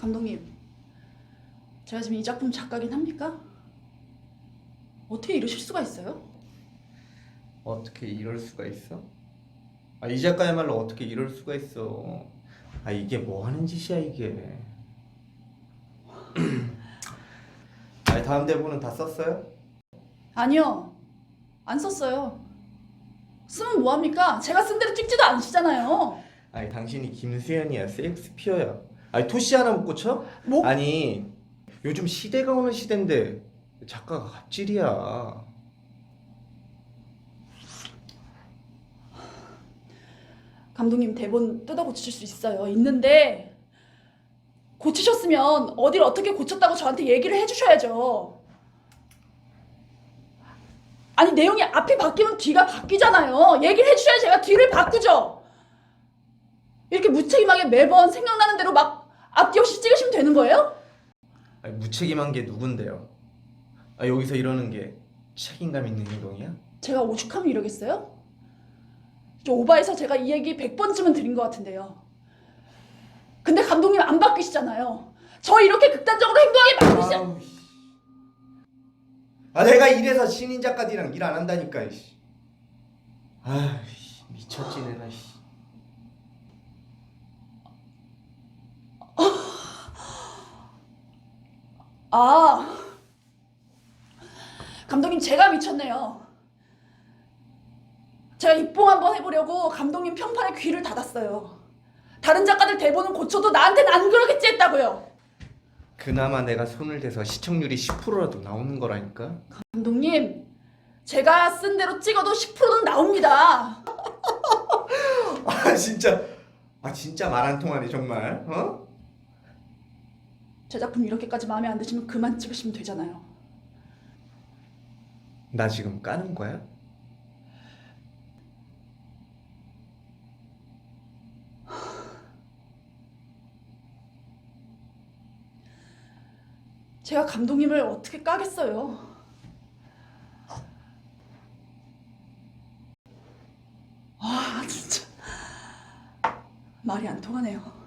감독님, 제가 지금 이 작품 작가긴 합니까? 어떻게 이러실 수가 있어요? 어떻게 이럴 수가 있어? 아, 이 작가야말로 어떻게 이럴 수가 있어? 아, 이게 뭐 하는 짓이야, 이게. 아, 다음 대본은 다 썼어요? 아니요, 안 썼어요. 쓰면 뭐합니까? 제가 쓴 대로 찍지도 않으시잖아요. 아니, 당신이 김수현이야, 셰익스피어야. 아니, 토시 하나 못 고쳐? 뭐? 아니, 요즘 시대가 어느 시대인데 작가가 갑질이야. 감독님 대본 뜯어 고치실 수 있어요. 있는데 고치셨으면 어디를 어떻게 고쳤다고 저한테 얘기를 해주셔야죠. 아니 내용이 앞이 바뀌면 뒤가 바뀌잖아요. 얘기를 해주셔야 제가 뒤를 바꾸죠. 이렇게 무책임하게 매번 생각나는 대로 막 앞뒤 없이 찍으시면 되는 거예요? 아니, 무책임한 게 누군데요? 아, 여기서 이러는 게 책임감 있는 행동이야? 제가 오죽하면 이러겠어요? 좀 오바해서 제가 이 얘기 100번쯤은 드린 것 같은데요. 근데 감독님 안 바뀌시잖아요. 저 이렇게 극단적으로 행동하게 만드시... 아우, 씨. 아 내가 이래서 신인 작가들이랑 일 안 한다니까 이씨. 아 씨, 미쳤지 내가 씨. 아, 감독님 제가 미쳤네요. 제가 입봉 한번 해보려고 감독님 평판에 귀를 닫았어요. 다른 작가들 대본은 고쳐도 나한테는 안 그러겠지 했다고요. 그나마 내가 손을 대서 시청률이 10%라도 나오는 거라니까. 감독님, 제가 쓴 대로 찍어도 10%는 나옵니다. 아 진짜 아 진짜 말 안 통하네 정말. 어? 제 작품 이렇게까지 마음에 안 드시면 그만 찍으시면 되잖아요. 나 지금 까는 거야? 제가 감독님을 어떻게 까겠어요? 아, 진짜. 말이 안 통하네요.